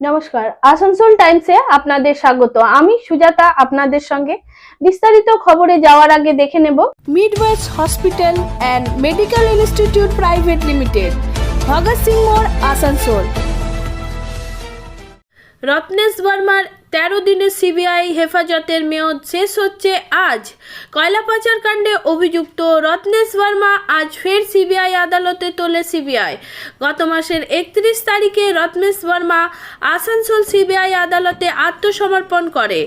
নমস্কার। আসানসোল টাইমসে আপনাদের স্বাগত। আমি সুজাতা আপনাদের সঙ্গে বিস্তারিত খবরে যাওয়ার আগে দেখে নেব Midwest hospital and medical institute private limited Bhagat Singh মোড় আসানসোল রত্নেশ বর্মার তেরো দিনের সিবিআই হেফাজতের মেয়াদ শেষ হচ্ছে আজ। কয়লা পাচার কাণ্ডে অভিযুক্ত রত্নেশ বর্মা আজ ফের সিবিআই আদালতে তোলে সিবিআই। গত মাসের একত্রিশ তারিখে রত্নেশ বর্মা আসানসোল সিবিআই আদালতে আত্মসমর্পণ করে।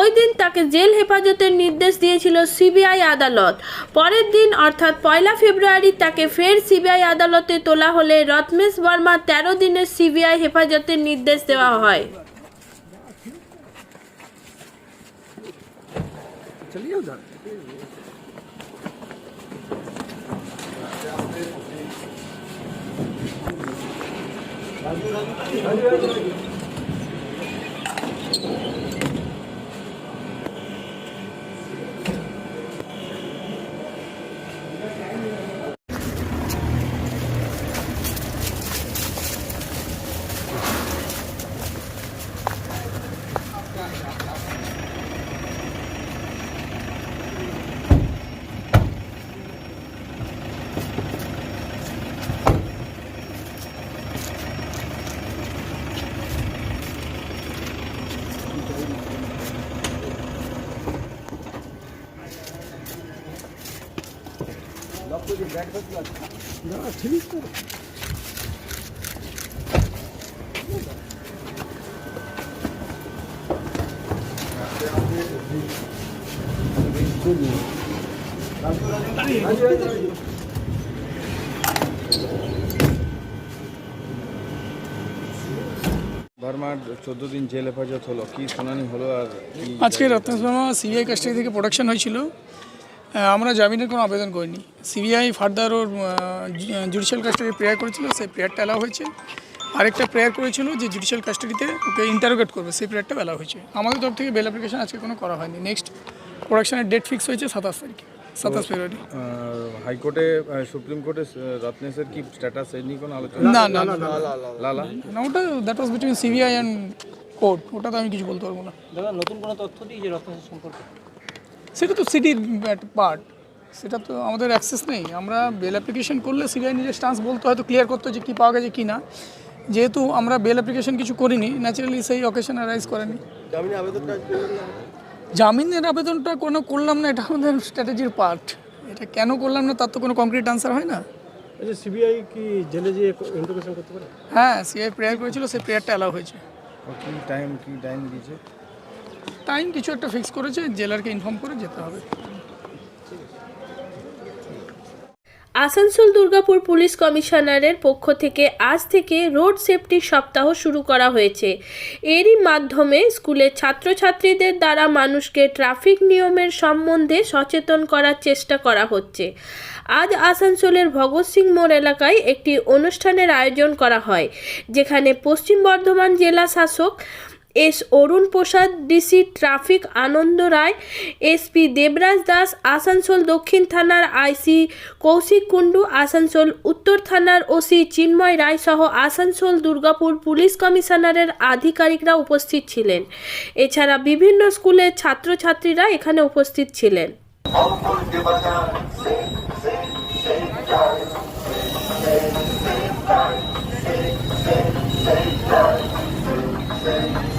ওই দিন তাকে জেল হেফাজতের নির্দেশ দিয়েছিল সিবিআই আদালত। পরের দিন, অর্থাৎ পয়লা ফেব্রুয়ারি, তাকে ফের সিবিআই আদালতে তোলা হলে রত্নেশ বর্মা তেরো দিনের সিবিআই হেফাজতের নির্দেশ দেওয়া হয়। चलिए उधर राजू राजू চোদ্দ দিন জেল হেফাজত হলো, কি শুনানি হলো আর আজকে বর্মা সিবিআই কাস্টাডি থেকে প্রোডাকশন হয়েছিল। আমরা জামিনের কোনো আবেদন করিনি। সিবিআই ফার্দার ওর জুডিশিয়াল কাস্টাডি প্রেয়ার করেছিল সেই প্রেয়ারটা অ্যালাউ হয়েছে। আরেকটা প্রেয়ার করেছিল যে জুডিশিয়াল কাস্টাডিতে ওকে ইন্টারোগেট করবে সেই প্রেয়ারটা অ্যালাউ হয়েছে। আমাদের তরফ থেকে বেল অ্যাপ্লিকেশন আজকে কোনো করা হয়নি। নেক্সট প্রোডাকশনের ডেট ফিক্স হয়েছে সাতাশ তারিখে সাতাশ ফেব্রুয়ারি। হাইকোর্টে সুপ্রিম কোর্টে রত্নেশের কি স্ট্যাটাস এই নিয়ে কোনো আলোচনা? না না না লালা না ওটা that was between CBI and court ওটা তো আমি কিছু বলতে পারব না। দাদা নতুন কোনো তথ্য দিই যে রত্নেশ্বর সম্পর্কে? সেটা তো সিটির পার্ট সেটা তো আমাদের অ্যাক্সেস নেই। আমরা বেল অ্যাপ্লিকেশন করলে সিবিআই নিজের স্টান্স বলতে হয়তো ক্লিয়ার করতো যে কী পাওয়া গেছে কী না। যেহেতু আমরা বেল অ্যাপ্লিকেশন কিছু করিনি ন্যাচারালি সেই অকেশন অ্যারাইজ করেনি। জামিনের আবেদনটা কোনো করলাম না এটা আমাদের স্ট্র্যাটেজির পার্ট এটা কেন করলাম না তার তো কোনো কংক্রিট আনসার হয় না। আচ্ছা সিবিআই কি জেলে যেয়ে ইন্টারোগেশন করতে পারে? হ্যাঁ সিআই প্রেয়ার করেছিল সেই প্রেয়ারটা অ্যালাউ হয়েছে। কি টাইম কি টাইম দিয়েছে? টাইম কিছু একটা ফিক্স করেছে, জেলারকে ইনফর্ম করে যেতে হবে। আসানসোল দুর্গাপুর পুলিশ কমিশনারের পক্ষ থেকে আজ থেকে রোড সেফটি সপ্তাহ শুরু করা হয়েছে। এরই মাধ্যমে স্কুলের ছাত্রছাত্রীদের দ্বারা মানুষকে ট্রাফিক নিয়মের সম্বন্ধে সচেতন করার চেষ্টা করা হচ্ছে। আজ আসানসোলের ভগৎ সিং মোড় এলাকায় একটি অনুষ্ঠানের আয়োজন করা হয়, যেখানে পশ্চিম বর্ধমান জেলা শাসক S Arun Prasad, DC traffic Anand Roy, SP Debraj Das, Asansol Dakshin থানার আইসি কৌশিক কুণ্ডু, আসানসোল উত্তর থানার ওসি চিন্ময় রায় সহ আসানসোল দুর্গাপুর পুলিশ কমিশনারের আধিকারিকরা উপস্থিত ছিলেন। এছাড়া বিভিন্ন স্কুলের ছাত্রছাত্রীরা এখানে উপস্থিত ছিলেন।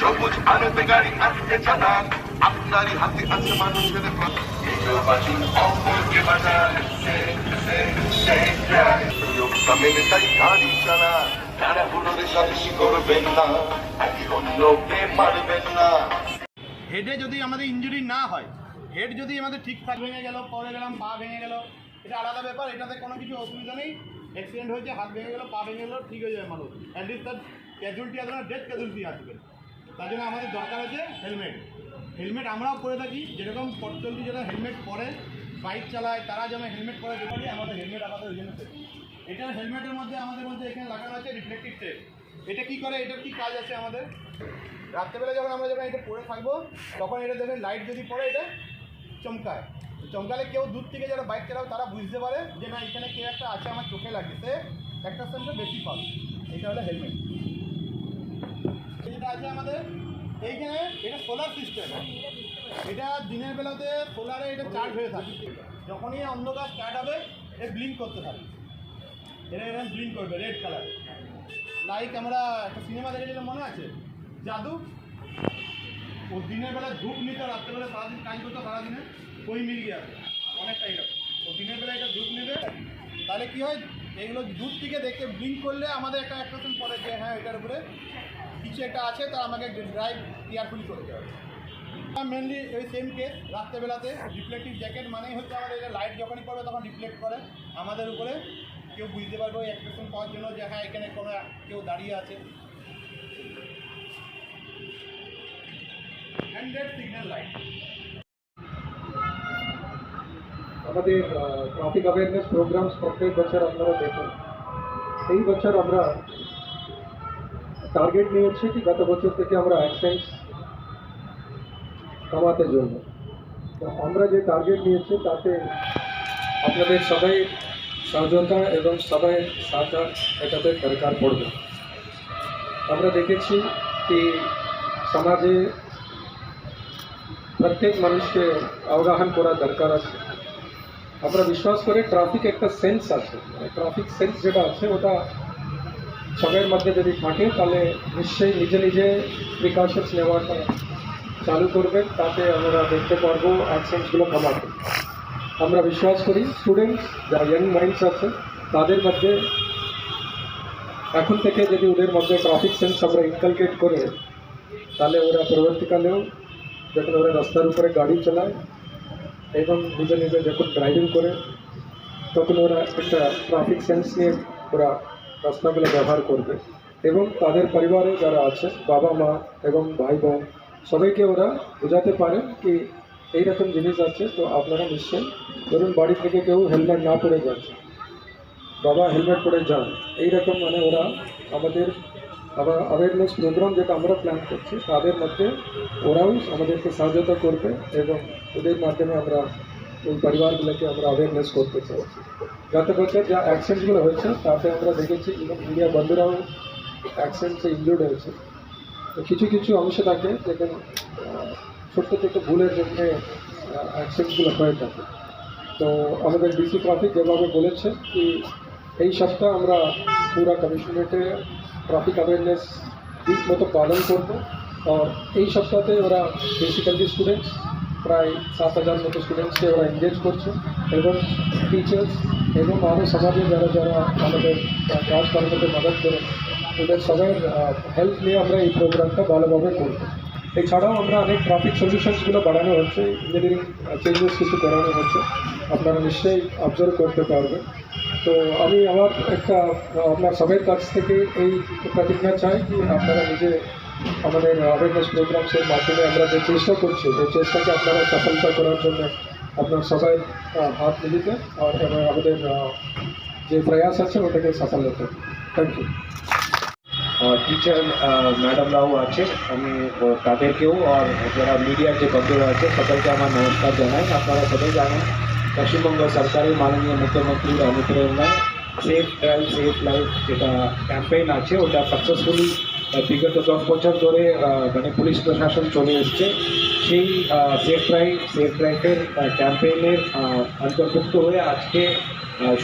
সবুজ গাড়ি আপনারই হাতে আছে মানুষের মেনে হেডে যদি আমাদের ইঞ্জুরি না হয় হেড যদি আমাদের ঠিকঠাক ভেঙে গেল পরে গেলাম, পা ভেঙে গেল, এটা আলাদা ব্যাপার, এটাতে কোনো কিছু অসুবিধা নেই। অ্যাক্সিডেন্ট হয়েছে, হাত ভেঙে গেল, পা ভেঙে গেলো, ঠিক হয়ে যাবে মানুষ। অ্যাটলিস্ট তার ক্যাজুয়ালিটি আসবে না ডেথ ক্যাজুয়ালিটি আসবে তার জন্য আমাদের দরকার আছে হেলমেট হেলমেট আমরাও পরে থাকি, যেরকম পথ যারা হেলমেট পরে বাইক চালায়, তারা যেন হেলমেট পরে যেতে আমাদের হেলমেট আমাদের ওই জন্য। এটার হেলমেটের মধ্যে আমাদের মধ্যে এখানে লাগানো আছে রিফ্লেক্টিভ টেপ এটা কি করে? এটার কি কাজ আছে আমাদের? রাত্রেবেলা যখন আমরা যখন এটা পরে থাকব, তখন এটা দেখবেন লাইট যদি পড়ে, এটা চমকায়। চমকালে কেউ দূর থেকে যারা বাইক চালাবে তারা বুঝতে পারে যে না, এখানে কেউ একটা আছে আমার চোখে লাগছে একটা সেন্সে বেশি পাবে। এটা হলো হেলমেট যেটা আছে আমাদের, এইখানে এটা সোলার সিস্টেম এটা দিনের বেলাতে সোলারে এটা চার্জ হয়ে থাকে। যখনই অন্ধকার স্টার্ট হবে এ ব্লিঙ্ক করতে থাকে। এটা এরকম ব্লিঙ্ক করবে রেড কালার লাইক আমরা একটা সিনেমা দেখেছিলাম, মনে আছে? জাদু। ও দিনের বেলা ধূপ নিত, রাত্রেবেলা সারাদিন কাজ করতো, সারাদিনে ওই মিল গিয়ে আছে অনেকটা এরকম। ও দিনের বেলা এটা ধূপ নেবে, তাহলে কি হয়? এইগুলো দূর থেকে দেখে ব্লিঙ্ক করলে আমাদের একটা অ্যাট্রাকশন পড়ে যে হ্যাঁ এটার উপরে কিছু একটা আছে তা আমাকে ড্রাইভ কেয়ারফুলি করতে হবে। মেনলি ওই সেম কেস রাত্রেবেলাতে রিফ্লেক্টিভ জ্যাকেট মানেই হচ্ছে আমাদের এটা লাইট যখনই পড়বে তখন রিফ্লেক্ট করে। আমাদের উপরে কেউ বুঝতে পারবে ওই অ্যাট্রাকশন পাওয়ার জন্য যে হ্যাঁ এখানে কোনো কেউ দাঁড়িয়ে আছে। লাইট আমাদের ট্রাফিক অ্যাওয়ারনেস প্রোগ্রামস প্রত্যেক বছর আপনারা দেখুন। সেই বছর আমরা টার্গেট নিয়েছি কি, গত বছর থেকে আমরা অ্যাক্সিডেন্টস কমাতে জন্য। তো আমরা যে টার্গেট নিয়েছি, তাতে আপনাদের সবাই সহযোগিতা এবং সবাই সাথে এটাতে দরকার পড়বে। আমরা দেখেছি কি, সমাজে প্রত্যেক মানুষকে অবগাহন করা দরকার আছে। আমরা বিশ্বাস করে ট্রাফিক একটা সেন্স আছে। মানে ট্রাফিক সেন্স যেটা আছে, ওটা সবের মধ্যে যদি থাকে, তাহলে নিশ্চয়ই নিজে নিজে প্রিকশনস নেওয়াটা চালু করবে তাতে আমরা দেখতে পারব অ্যাক্সিডেন্টসগুলো কমাতে। আমরা বিশ্বাস করি স্টুডেন্টস যারা ইয়াং মাইন্ডস আছে তাদের মধ্যে এখন থেকে যদি ওদের মধ্যে ট্রাফিক সেন্স আমরা ইনকালকেট করে, তাহলে ওরা পরবর্তীকালেও যখন ওরা রাস্তার উপরে গাড়ি চালায় এবং নিজে নিজে যখন ড্রাইভিং করে, তখন ওরা একটা ট্রাফিক সেন্স নিয়ে ওরা রাস্তাগুলো ব্যবহার করবে এবং তাদের পরিবারে যারা আছে, বাবা মা এবং ভাই বোন, সবাইকে ওরা বোঝাতে পারে কি এইরকম জিনিস আছে, তো আপনারা নিশ্চয়ই ধরুন বাড়ি থেকে কেউ হেলমেট না পরে যাচ্ছে, বাবা হেলমেট পরে যান এইরকম মানে ওরা আমাদের আবার অ্যাওয়ারনেস প্রোগ্রাম যেটা আমরা প্ল্যান করছি, তাদের মধ্যে ওরাও আমাদেরকে সহযোগিতা করবে এবং ওদের মাধ্যমে আমরা ওই পরিবারগুলোকে আমরা অ্যাওয়ারনেস করতে চাইছি গত বছর যা অ্যাক্সিডেন্টগুলো হয়েছে তাতে আমরা দেখেছি ইভেন ইন্ডিয়া বন্ধুরাও অ্যাক্সিডেন্টসে ইনজুর্ড হয়েছে তো কিছু কিছু অংশ থাকে যেখানে আহ, ছোট্ট ছোট্ট ভুলের জন্য অ্যাক্সিডেন্টগুলো হয়ে থাকে। তো আমাদের ডিসি ট্রাফিক যেভাবে বলেছে কি এই সপ্তাহ আমরা পুরা কমিশনারেটে ট্রাফিক অ্যাওয়ারনেস উইক মতো পালন করব। আর এই সপ্তাহে ওরা বেসিক্যালি স্টুডেন্টস প্রায় সাত হাজার মতো স্টুডেন্টসকে ওরা এনগেজ করছে এবং টিচার্স এবং আরও সমাজে যারা যারা আমাদের কাজ কর্মতে মদত করে ওদের সবার হেল্প নিয়ে আমরা এই প্রোগ্রামটা ভালোভাবে করব। এছাড়াও আমরা অনেক ট্রাফিক সলিউশনসগুলো বাড়ানো হচ্ছে ইঞ্জিনিয়ারিং চেঞ্জেস কিছু করানো হচ্ছে, আপনারা নিশ্চয়ই অবজার্ভ করতে পারবেন। তো আমি আমার একটা আপনার সবার কাছ থেকে এই প্রতিজ্ঞা চাই কি আপনারা নিজে আমাদের অ্যাওয়ারনেস প্রোগ্রামসের মাধ্যমে আমরা যে চেষ্টা করছি এই চেষ্টাকে আপনারা সফলতা করার জন্য আপনার সবাই আহ, হাত মিলিতে আর এবং আমাদের আহ, যে প্রয়াস আছে ওটাকে সফল হতে থ্যাংক ইউ টিচার ম্যাডামরাও আছে আমি ও তাদেরকেও আর যারা মিডিয়ার যে বন্ধুরা আছে সকলকে আমার নমস্কার জানাই আপনারা সবাই জানেন পশ্চিমবঙ্গ সরকারের মাননীয় মুখ্যমন্ত্রীর অনুপ্রেরণায় সেফ ড্রাইভ সেফ লাইফ যেটা ক্যাম্পেইন আছে ওটা সাকসেসফুলি বিগত দশ বছর ধরে মানে পুলিশ প্রশাসন চলে এসছে। সেই সেফ ড্রাইভ সেফ ড্রাইভের ক্যাম্পেইনের অন্তর্ভুক্ত হয়ে আজকে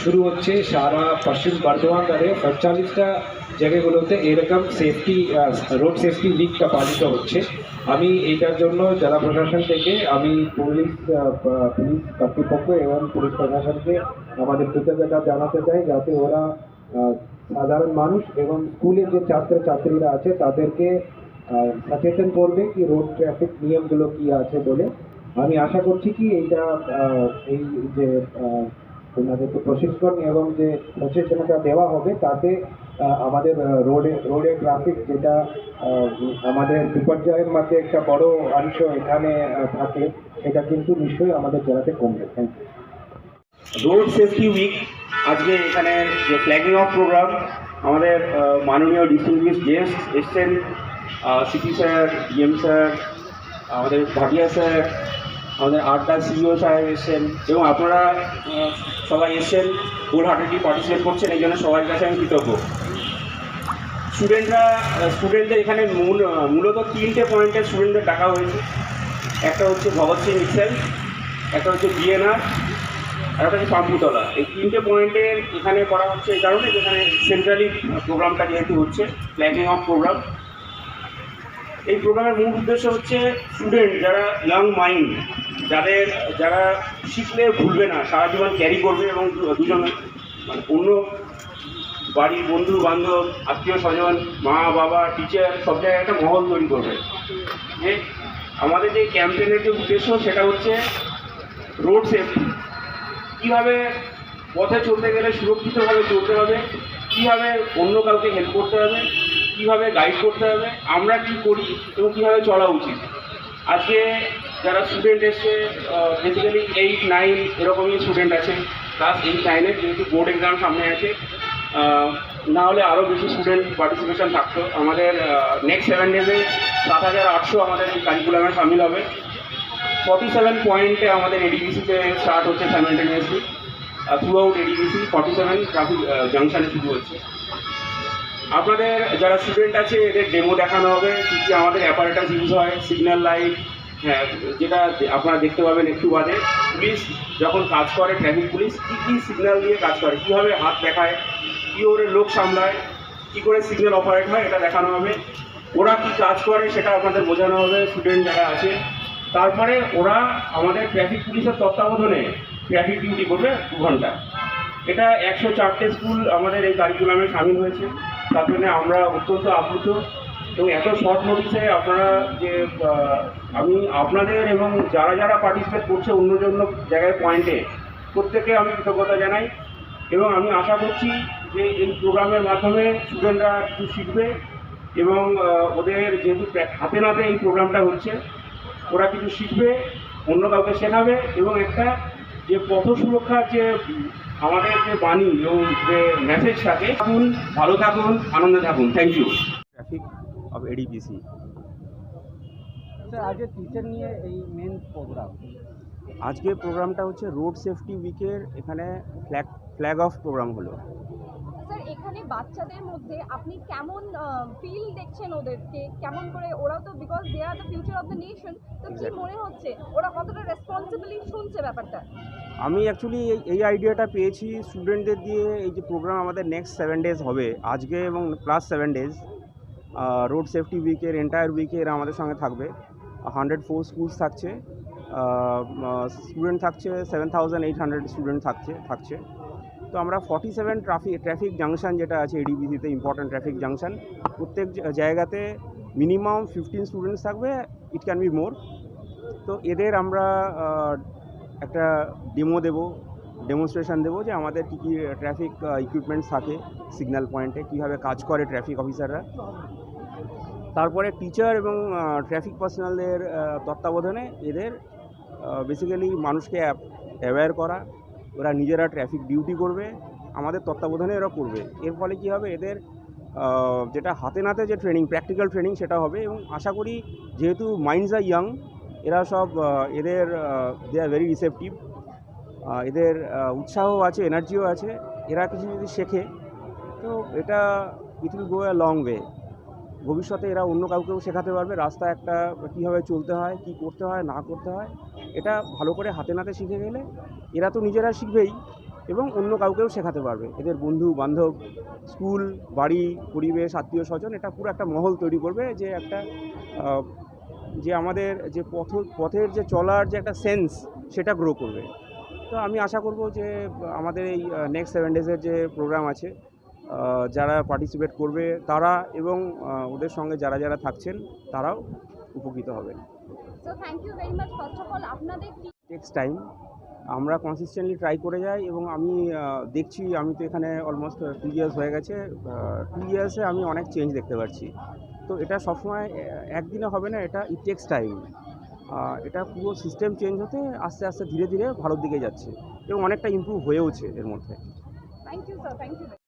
শুরু হচ্ছে সারা পশ্চিম বর্ধমান দ্বারে পঁয়তাল্লিশটা জায়গাগুলোতে এরকম সেফটি রোড সেফটি উইকটা পালিত হচ্ছে। আমি এইটার জন্য জেলা প্রশাসন থেকে, আমি পুলিশ পুলিশ কর্তৃপক্ষ এবং পুলিশ প্রশাসনকে আমাদের কৃতজ্ঞতা জানাতে চাই, যাতে ওরা সাধারণ মানুষ এবং স্কুলের যে ছাত্র ছাত্রীরা আছে, তাদেরকে সচেতন করবে কি রোড ট্রাফিক নিয়মগুলো কি আছে বলে। আমি আশা করছি কি এইটা এই যে ওনাদেরকে প্রশিক্ষণ এবং যে সচেতনতা দেওয়া হবে, তাতে আমাদের রোডে রোডে ট্রাফিক যেটা আমাদের বিপর্যয়ের মধ্যে একটা বড় অংশ এখানে থাকে এটা কিন্তু নিশ্চয়ই আমাদের জেলাতে কমবে। Thank you road safety week আজকে এখানে যে ফ্ল্যাগিং অফ প্রোগ্রাম আমাদের মাননীয় ডিস্ট্রিবিউট গেস্ট এসছেন সিপি স্যার ডিএম স্যার আমাদের ভাটিয়া স্যার আমাদের আড্ডা সিইও সাহেব এসছেন এবং আপনারা সবাই এসছেন হোল হার্টেডলি পার্টিসিপেট করছেন, এই জন্য সবার কাছে আমি কৃতজ্ঞ। স্টুডেন্টরা স্টুডেন্টদের এখানে মূল মূলত তিনটে পয়েন্টে স্টুডেন্টদের ডাকা হয়েছে। একটা হচ্ছে ভগৎ সিং মিসেল একটা হচ্ছে বিএনআর আর একটা হচ্ছে পাম্পুতলা এই তিনটে পয়েন্টের এখানে করা হচ্ছে এই কারণে যেখানে সেন্ট্রালি প্রোগ্রামটা যেহেতু হচ্ছে ফ্ল্যাগিং অফ প্রোগ্রাম এই প্রোগ্রামের মূল উদ্দেশ্য হচ্ছে স্টুডেন্ট যারা ইয়াং মাইন্ড যাদের, যারা শিখলে ভুলবে না, সারা জীবন ক্যারি করবে এবং দুজন মানে অন্য বাড়ির বন্ধু বান্ধব, আত্মীয় স্বজন, মা, বাবা টিচার সব জায়গায় একটা মহল তৈরি করবে। আমাদের যে ক্যাম্পেনের যে উদ্দেশ্য, সেটা হচ্ছে রোড সেফটি কীভাবে পথে চলতে গেলে সুরক্ষিতভাবে চলতে হবে? কীভাবে অন্য কাউকে হেল্প করতে হবে? কীভাবে গাইড করতে হবে? আমরা কি করি এবং কীভাবে চলা উচিত? আজকে যারা স্টুডেন্ট এসছে বেসিক্যালি এইট নাইন এরকমই স্টুডেন্ট আছে। ক্লাস এইট নাইনের যেহেতু বোর্ড এক্সাম সামনে আছে না হলে আরও বেশি স্টুডেন্ট পার্টিসিপেশন থাকতো। আমাদের নেক্সট সেভেন ডেজে সাত হাজার আটশো আমাদের এই কারিকুলামে সামিল হবে। ফর্টি সেভেন পয়েন্টে আমাদের এডিবিসিতে স্টার্ট হচ্ছে simultaneously throughout ADBC forty seven traffic জাংশনে শুরু হচ্ছে। আপনাদের যারা স্টুডেন্ট আছে, এদের ডেমো দেখানো হবে, কী কী আমাদের অ্যাপারেটাস ইউজ হয় সিগন্যাল লাইট হ্যাঁ যেটা আপনারা দেখতে পাবেন একটু বাদে। পুলিশ যখন কাজ করে ট্রাফিক পুলিশ কী কী সিগন্যাল দিয়ে কাজ করে, কীভাবে হাত দেখায়, কী করে লোক সামলায়, কী করে সিগন্যাল অপারেট হয়, এটা দেখানো হবে। ওরা কী কাজ করে, সেটা আপনাদের বোঝানো হবে। স্টুডেন্ট যারা আছে তারপরে ওরা আমাদের ট্রাফিক পুলিশের তত্ত্বাবধানে ট্রাফিক ডিউটি করবে দু ঘণ্টা। এটা একশো চারটে স্কুল আমাদের এই কারিকুলামে সামিল হয়েছে। তার জন্য আমরা অত্যন্ত আপ্লুত এবং এত শর্ট নোটিসে আপনারা যে আমি আপনাদের এবং যারা যারা পার্টিসিপেট করছে অন্য অন্য জায়গায় পয়েন্টে প্রত্যেকে আমি কৃতজ্ঞতা জানাই এবং আমি আশা করছি যে এই প্রোগ্রামের মাধ্যমে স্টুডেন্টরা কিছু শিখবে এবং ওদের যেহেতু হাতে নাতে এই প্রোগ্রামটা হচ্ছে ওরা কিছু শিখবে অন্য কাউকে শেখাবে এবং একটা যে পথ সুরক্ষার যে আমাদের যে বাণী এবং যে মেসেজ থাকে থাকুন ভালো থাকুন আনন্দে থাকুন। Thank you traffic of ADPC sir আজকে টিচার নিয়ে এই মেন প্রোগ্রাম আজকে প্রোগ্রামটা হচ্ছে রোড সেফটি উইকের এখানে ফ্ল্যাগ ফ্ল্যাগ অফ প্রোগ্রাম হলো। স্যার এখানে বাচ্চাদের মধ্যে আপনি কেমন ফিল দেখছেন ওদেরকে? কেমন করে ওরাও তো because they are the future of the nation তো কি মনে হচ্ছে? ওরা কতটা রেসপন্সিবলি শুনছে ব্যাপারটা? আমি অ্যাকচুয়ালি এই এই আইডিয়াটা পেয়েছি স্টুডেন্টদের দিয়ে এই যে প্রোগ্রাম আমাদের নেক্সট সেভেন ডেজ হবে আজকে এবং plus seven days road safety উইকের entire উইকে এরা আমাদের সঙ্গে থাকবে। হান্ড্রেড ফোর স্কুলস থাকছে স্টুডেন্ট থাকছে seven thousand eight hundred student থাকছে থাকছে। তো আমরা forty seven traffic traffic junction যেটা আছে এডিবিসিতে ইম্পর্ট্যান্ট ট্রাফিক জাংশন প্রত্যেক জায়গাতে মিনিমাম ফিফটিন স্টুডেন্টস থাকবে ইট ক্যান বি মোর তো এদের আমরা একটা ডেমো দেব ডেমনস্ট্রেশন দেবো যে আমাদের কী কী ট্রাফিক ইকুইপমেন্টস থাকে সিগন্যাল পয়েন্টে কীভাবে কাজ করে ট্রাফিক অফিসাররা তারপরে টিচার এবং ট্রাফিক পার্সোনালদের তত্ত্বাবধানে এদের বেসিক্যালি মানুষকে অ্যাওয়্যার করা ওরা নিজেরা ট্রাফিক ডিউটি করবে, আমাদের তত্ত্বাবধানে এরা করবে। এর ফলে কী হবে? এদের যেটা হাতে নাতে যে ট্রেনিং প্র্যাকটিক্যাল ট্রেনিং সেটা হবে এবং আশা করি যেহেতু মাইন্ডস আর ইয়াং এরা সব এদের দে আর ভেরি রিসেপটিভ এদের উৎসাহ আছে এনার্জিও আছে, এরা কিছু যদি শেখে, তো এটা it will go a long way ভবিষ্যতে এরা অন্য কাউকেও শেখাতে পারবে, রাস্তা একটা কীভাবে চলতে হয়, কি করতে হয়, না করতে হয়। এটা ভালো করে হাতে নাতে শিখে গেলে এরা তো নিজেরা শিখবেই এবং অন্য কাউকেও শেখাতে পারবে। এদের বন্ধু, বান্ধব, স্কুল, বাড়ি, পরিবেশ, আত্মীয় স্বজন, এটা পুরো একটা মহল তৈরি করবে যে একটা যে আমাদের যে পথ, পথের যে চলার যে একটা সেন্স সেটা গ্রো করবে। তো আমি আশা করব যে আমাদের এই নেক্সট সেভেন ডেজের যে প্রোগ্রাম আছে যারা পার্টিসিপেট করবে তারা এবং ওদের সঙ্গে যারা যারা থাকছেন তারাও উপকৃত হবেন। টেক্স টাইম আমরা কনসিস্টেন্টলি ট্রাই করে যাই এবং আমি দেখছি আমি তো এখানে অলমোস্ট টু ইয়ার্স হয়ে গেছে। টু ইয়ার্সে আমি অনেক চেঞ্জ দেখতে পাচ্ছি তো এটা সবসময় একদিনে হবে না এটা ইট টেক্স টাইম এটা পুরো সিস্টেম চেঞ্জ হতে আস্তে আস্তে ধীরে ধীরে ভালোর দিকে যাচ্ছে এবং অনেকটা ইমপ্রুভ হয়েওছে এর মধ্যে। Thank you sir thank you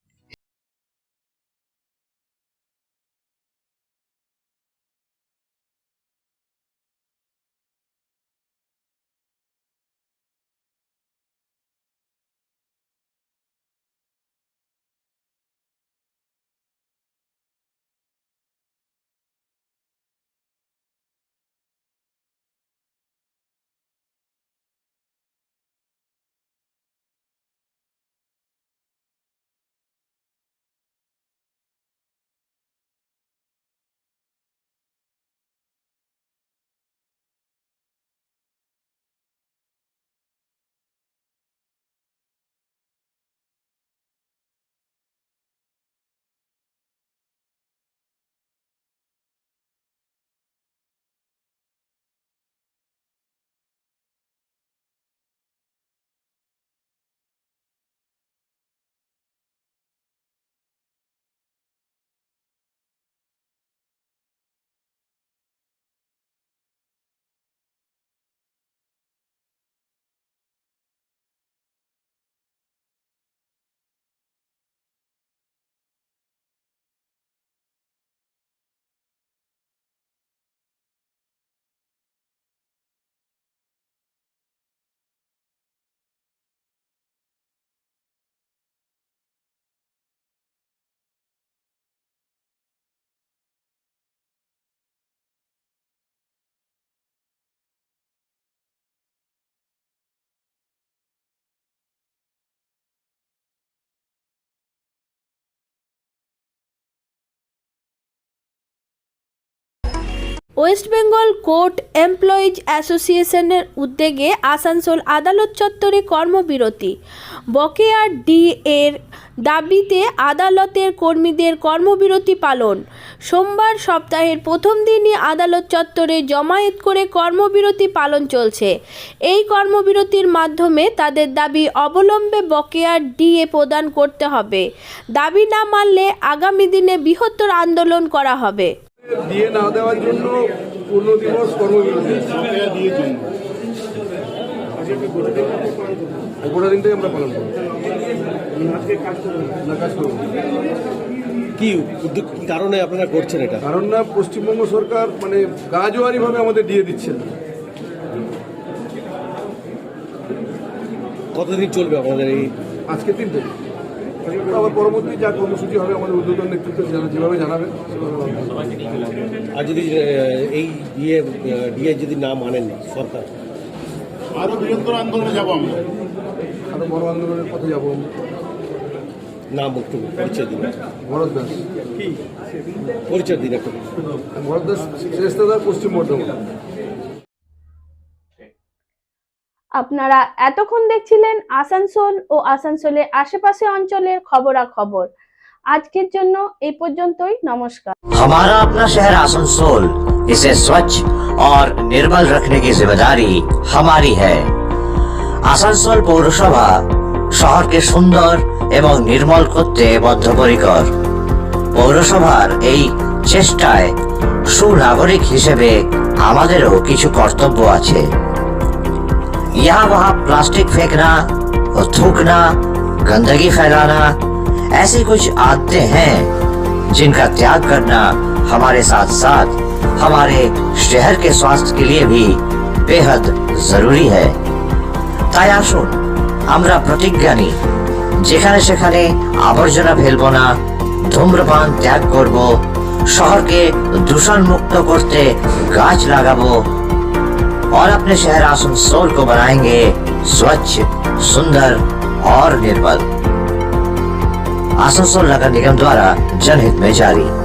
West Bengal court employees অ্যাসোসিয়েশনের উদ্যোগে আসানসোল আদালত চত্বরে কর্মবিরতি। বকেয়া ডি এর দাবিতে আদালতের কর্মীদের কর্মবিরতি পালন। সোমবার সপ্তাহের প্রথম দিনই আদালত চত্বরে জমায়েত করে কর্মবিরতি পালন চলছে। এই কর্মবিরতির মাধ্যমে তাদের দাবি অবলম্বে বকেয়া ডিএ প্রদান করতে হবে। দাবি না মানলে আগামী দিনে বৃহত্তর আন্দোলন করা হবে। দিয়ে না দেওয়ার জন্য পূর্ণ দিবস কর্মবিরতি। গোটা দিনটাই আমরা পালন করব। না কাজ করব কি কারণে আপনারা করছেন এটা? কারণ না পশ্চিমবঙ্গ সরকার মানে গাজোয়ারিভাবে আমাদের দিয়ে দিচ্ছে না কতদিন চলবে আপনাদের এই আজকে তিন থেকে আবার পরবর্তী যা কর্মসূচি হবে আমাদের উদ্যোতন নেতৃত্ব জানা- যেভাবে জানাবে আর যদি এই ডিএ ডিএ যদি না মানেন সরকার? আরও বৃহত্তর আন্দোলনে যাব আমরা। আরও বড় আন্দোলনের পথে যাব। নাম একটু পরিচয় দিন ভরত দাস। পরিচয় দিন একটু। ভরত দাস শ্রেষ্ঠদার পশ্চিম বর্ধমান। আপনারা এতক্ষণ দেখছিলেন আসানসোল ও আসানসোলের আশেপাশে অঞ্চলের খবরাখবর আজকের জন্য এই পর্যন্তই নমস্কার हमारा अपना शहर आसनसोल इसे स्वच्छ और निर्मल रखने की जिम्मेदारी हमारी है আসানসোল পৌরসভা শহরকে সুন্দর এবং নির্মল করতে বদ্ধপরিকর পৌরসভার এই চেষ্টায় সুনাগরিক হিসেবে আমাদেরও কিছু কর্তব্য আছে यहाँ वहाँ प्लास्टिक फेंकना और थूकना गंदगी फैलाना ऐसी कुछ आदतें हैं जिनका त्याग करना हमारे साथ साथ हमारे शहर के स्वास्थ्य के लिए भी बेहद जरूरी है তাই আসুন আমরা প্রতিজ্ঞা নিই যেখানে সেখানে আবর্জনা ফেলবো না ধূম্রপান ত্যাগ করব শহরকে দূষণ মুক্ত করতে গাছ লাগাবো और अपने शहर आसनसोल को बनाएँगे स्वच्छ, सुंदर और निर्मल आसनसोल नगर निगम द्वारा जनहित में जारी।